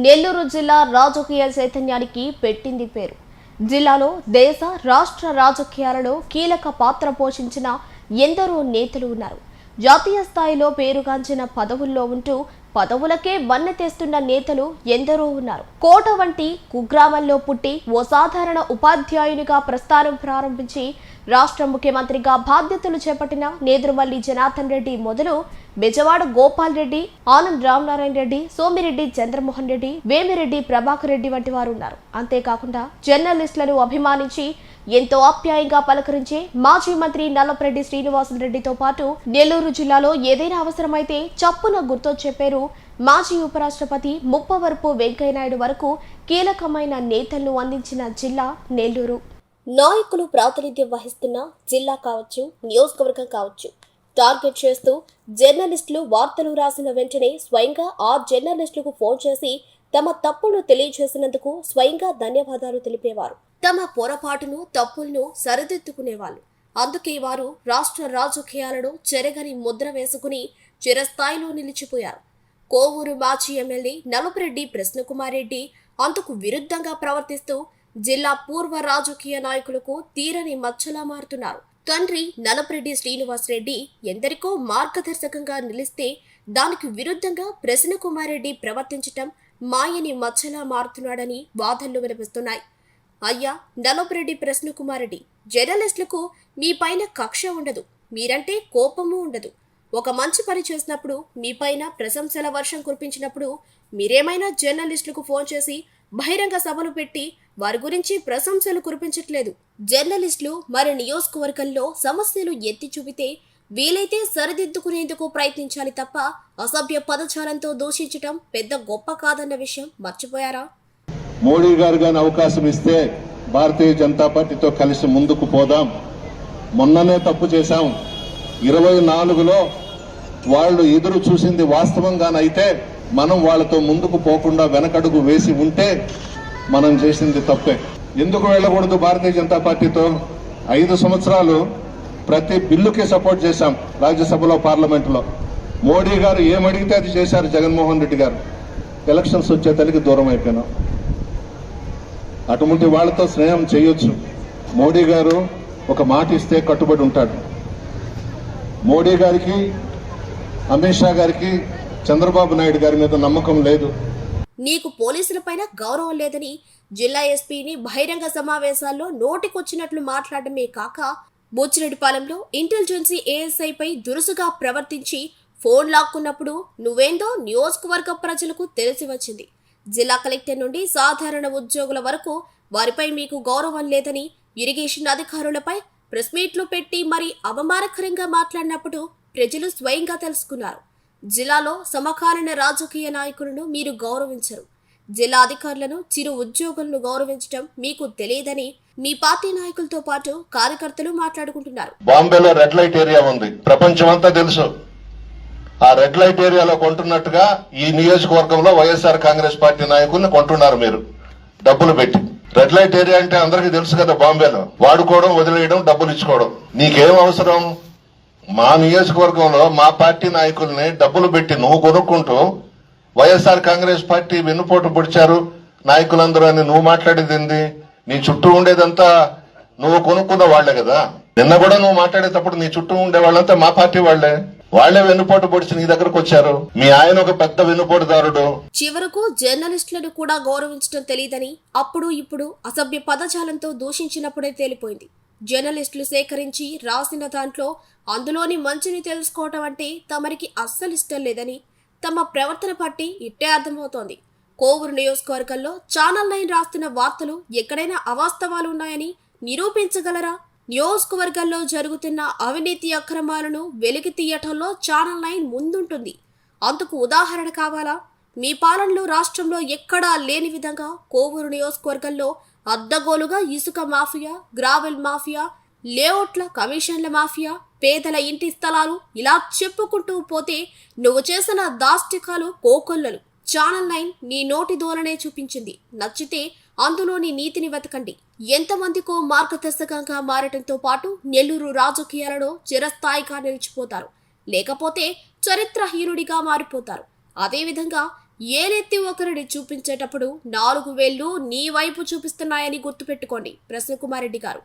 నెల్లూరు జిల్లా రాజకీయ చైతన్యానికి పెట్టింది పేరు. జిల్లాలో దేశ రాష్ట్ర రాజకీయాలలో కీలక పాత్ర పోషించిన ఎందరో నేతలు ఉన్నారు. జాతీయ స్థాయిలో పేరుగాంచిన పదవుల్లో ఉంటూ పదవులకే వన్నె తెస్తున్న నేతలు ఎందరో ఉన్నారు. కోట వంటి కుగ్రామంలో పుట్టి ఓ సాధారణ ఉపాధ్యాయునిగా ప్రస్థానం ప్రారంభించి రాష్ట్ర ముఖ్యమంత్రిగా బాధ్యతలు చేపట్టిన నేదురుమల్లి జనార్దన్ రెడ్డి మొదలు బెజవాడ గోపాల్ రెడ్డి ఆనంద్ రామనారాయణ రెడ్డి సోమిరెడ్డి చంద్రమోహన్ రెడ్డి వేమిరెడ్డి ప్రభాకర్ రెడ్డి వంటి వారు ఉన్నారు అంతేకాకుండా జర్నలిస్టులను అభిమానించి ఎంతో ఆప్యాయంగా పలకరించే మాజీ మంత్రి నల్లపరెడ్డి శ్రీనివాసరెడ్డితో పాటు నెల్లూరు జిల్లాలో ఏదైనా అవసరమైతే చప్పున గుర్తొచ్చే పేరు మాజీ ఉపరాష్ట్రపతి ముప్పవరపు వెంకయ్యనాయుడు వరకు కీలకమైన నేతలను అందించిన జిల్లా నెల్లూరు. నాయకులు ప్రాతినిధ్యం వహిస్తున్న జిల్లా కావచ్చు నియోజకవర్గం కావచ్చు. టార్గెట్ చేస్తూ జర్నలిస్టులు వార్తలు రాసిన వెంటనే స్వయంగా ఆ జర్నలిస్టులకు ఫోన్ చేసి తమ తప్పును తెలియజేసినందుకు స్వయంగా ధన్యవాదాలు తెలిపేవారు. తమ పొరపాటును తప్పులను సరిదిద్దుకునేవాళ్ళు. అందుకే వారు రాష్ట్ర రాజకీయాలను చెరగని ముద్ర వేసుకుని చిరస్థాయిలో నిలిచిపోయారు. కోవూరు మాజీ ఎమ్మెల్యే నలుపురెడ్డి ప్రశ్నకుమారెడ్డి అందుకు విరుద్ధంగా ప్రవర్తిస్తూ జిల్లా పూర్వ రాజకీయ నాయకులకు తీరని మచ్చలా మారుతున్నారు. తండ్రి నలపరెడ్డి శ్రీనివాస్ రెడ్డి ఎందరికో మార్గదర్శకంగా నిలిస్తే దానికి విరుద్ధంగా ప్రసన్నకుమారెడ్డి ప్రవర్తించటం మాయని మచ్చలా మారుతున్నాడని వాదనలు వినిపిస్తున్నాయి. అయ్యా నలపరెడ్డి ప్రసన్నకుమారెడ్డి జర్నలిస్టులకు మీ పైన కక్ష ఉండదు. మీరంటే కోపము ఉండదు. ఒక మంచి పని చేసినప్పుడు మీపైన ప్రశంసల వర్షం కురిపించినప్పుడు మీరేమైనా జర్నలిస్టులకు ఫోన్ చేసి బహిరంగ సభలు పెట్టి వారి గురించి ప్రశంసలు కురిపించట్లేదు. జర్నలిస్టులు మరి నియోజకవర్గంలో సమస్యలు ఎత్తి చూపితే వీలైతే సరిదిద్దుకునేందుకు ప్రయత్నించాలి తప్ప అసభ్య పదజాలంతో దూషించటం పెద్ద గొప్ప కాదన్న విషయం మర్చిపోయారా? మోడీ గారు గాని అవకాశం ఇస్తే భారతీయ జనతా పార్టీతో కలిసి ముందుకు పోదాం. మొన్ననే తప్పు చేశాం. ఇరవై నాలుగులో వాళ్ళు ఎదురు చూసింది వాస్తవంగానైతే మనం వాళ్ళతో ముందుకు పోకుండా వెనకడుగు వేసి ఉంటే మనం చేసింది తప్పే. ఎందుకు వెళ్ళకూడదు భారతీయ జనతా పార్టీతో? ఐదు సంవత్సరాలు ప్రతి బిల్లుకి సపోర్ట్ చేశాం రాజ్యసభలో పార్లమెంట్లో. మోడీ గారు ఏమడిగితే అది చేశారు జగన్మోహన్ రెడ్డి గారు. ఎలక్షన్స్ వచ్చే తల్లికి దూరం అయిపోయినాం. అటువంటి వాళ్ళతో స్నేహం చేయొచ్చు. మోడీ గారు ఒక మాట ఇస్తే కట్టుబడి ఉంటాడు. మోడీ గారికి అమిత్ షా గారికి చంద్రబాబు నాయుడు గారి మీద నమ్మకం లేదు. నీకు పోలీసులపైన గౌరవం లేదని జిల్లా ఎస్పీని బహిరంగ సమావేశాల్లో నోటికొచ్చినట్లు మాట్లాడమే కాక బుచ్చిరెడ్డిపాలెంలో ఇంటెలిజెన్సీ ఏఎస్ఐపై దురుసుగా ప్రవర్తించి ఫోన్ లాక్కున్నప్పుడు నువ్వేందో నియోజకవర్గ ప్రజలకు తెలిసి వచ్చింది. జిల్లా కలెక్టర్ నుండి సాధారణ ఉద్యోగుల వరకు వారిపై మీకు గౌరవం లేదని ఇరిగేషన్ అధికారులపై ప్రెస్ మీట్లు పెట్టి మరి అవమానకరంగా మాట్లాడినప్పుడు ప్రజలు స్వయంగా తెలుసుకున్నారు. జిల్లాలో సమకాలీన రాజకీయ నాయకులను మీరు గౌరవించరు. జిల్లా అధికారులను చిరు ఉద్యోగులను గౌరవించడం మీకు తెలియదని మీ పార్టీ నాయకులతో పాటు కార్యకర్తలు మాట్లాడుకుంటున్నారు. బాంబేలో రెడ్ లైట్ ఏరియా ఉంది. ప్రపంచం అంతా తెలుసు. ఆ రెడ్ లైట్ ఏరియాలో కొంటున్నట్టుగా ఈ నియోజకవర్గంలో వైఎస్ఆర్ కాంగ్రెస్ పార్టీ నాయకుల్ని కొంటున్నారు మీరు. డబ్బులు పెట్టి. రెడ్ లైట్ ఏరియా అంటే అందరికీ తెలుసు కదా బాంబేలో. వాడుకోవడం వదిలేయడం డబ్బులు ఇచ్చుకోవడం. నీకేం అవసరం? మా నియోజకవర్గంలో మా పార్టీ నాయకుల్ని డబ్బులు పెట్టి నువ్వు కొనుక్కుంటూ వైఎస్ఆర్ కాంగ్రెస్ పార్టీ వెన్నుపోటు పొడిచారు. నాయకులందరూ అని నువ్వు మాట్లాడేది ఏంది? నీ చుట్టూ ఉండేదంతా నువ్వు కొనుక్కున్న వాళ్ళే కదా. నిన్న కూడా నువ్వు మాట్లాడేటప్పుడు నీ చుట్టూ ఉండే వాళ్ళంతా మా పార్టీ వాళ్ళే వాళ్ళే వెన్నుపోటు పొడిచి నీ దగ్గరకు వచ్చారు. మీ ఆయన ఒక పెద్ద వెన్నుపోటుదారుడు. చివరకు జర్నలిస్టులను కూడా గౌరవించడం తెలియదని అప్పుడు ఇప్పుడు అసభ్య పదజాలంతో దూషించినప్పుడే తేలిపోయింది. జర్నలిస్టులు సేకరించి రాసిన దాంట్లో అందులోని మంచిని తెలుసుకోవటం అంటే తమరికి అస్సలు ఇష్టం లేదని తమ ప్రవర్తన పట్టి ఇట్టే అర్థమవుతోంది. కోవూరు నియోజకవర్గంలో ఛానల్ నైన్ రాస్తున్న వార్తలు ఎక్కడైనా అవాస్తవాలు ఉన్నాయని నిరూపించగలరా? నియోజకవర్గంలో జరుగుతున్న అవినీతి అక్రమాలను వెలికి తీయటంలో ఛానల్ నైన్ ముందుంటుంది. అందుకు ఉదాహరణ కావాలా? మీ పాలనలో రాష్ట్రంలో ఎక్కడా లేని విధంగా కోవూరు నియోజకవర్గంలో అద్దగోలుగా ఇసుక మాఫియా గ్రావెల్ మాఫియా లేఅవుట్ల కమిషన్ల మాఫియా పేదల ఇంటి స్థలాలు ఇలా చెప్పుకుంటూ పోతే నువ్వు చేసిన దాష్టికాలు కోకొల్లలు. ఛానల్ నైన్ నీ నోటి ధోరణే చూపించింది. నచ్చితే అందులోని నీతిని వెతకండి. ఎంతమందికో మార్గదర్శకంగా మారటంతో పాటు నెల్లూరు రాజకీయాలలో చిరస్థాయిగా నిలిచిపోతారు. లేకపోతే చరిత్రహీనుడిగా మారిపోతారు. అదేవిధంగా ఏలెత్తి ఒకరిని చూపించేటప్పుడు నాలుగు వేళ్ళు నీ వైపు చూపిస్తున్నాయని గుర్తుపెట్టుకోండి ప్రసన్నకుమారెడ్డి గారు.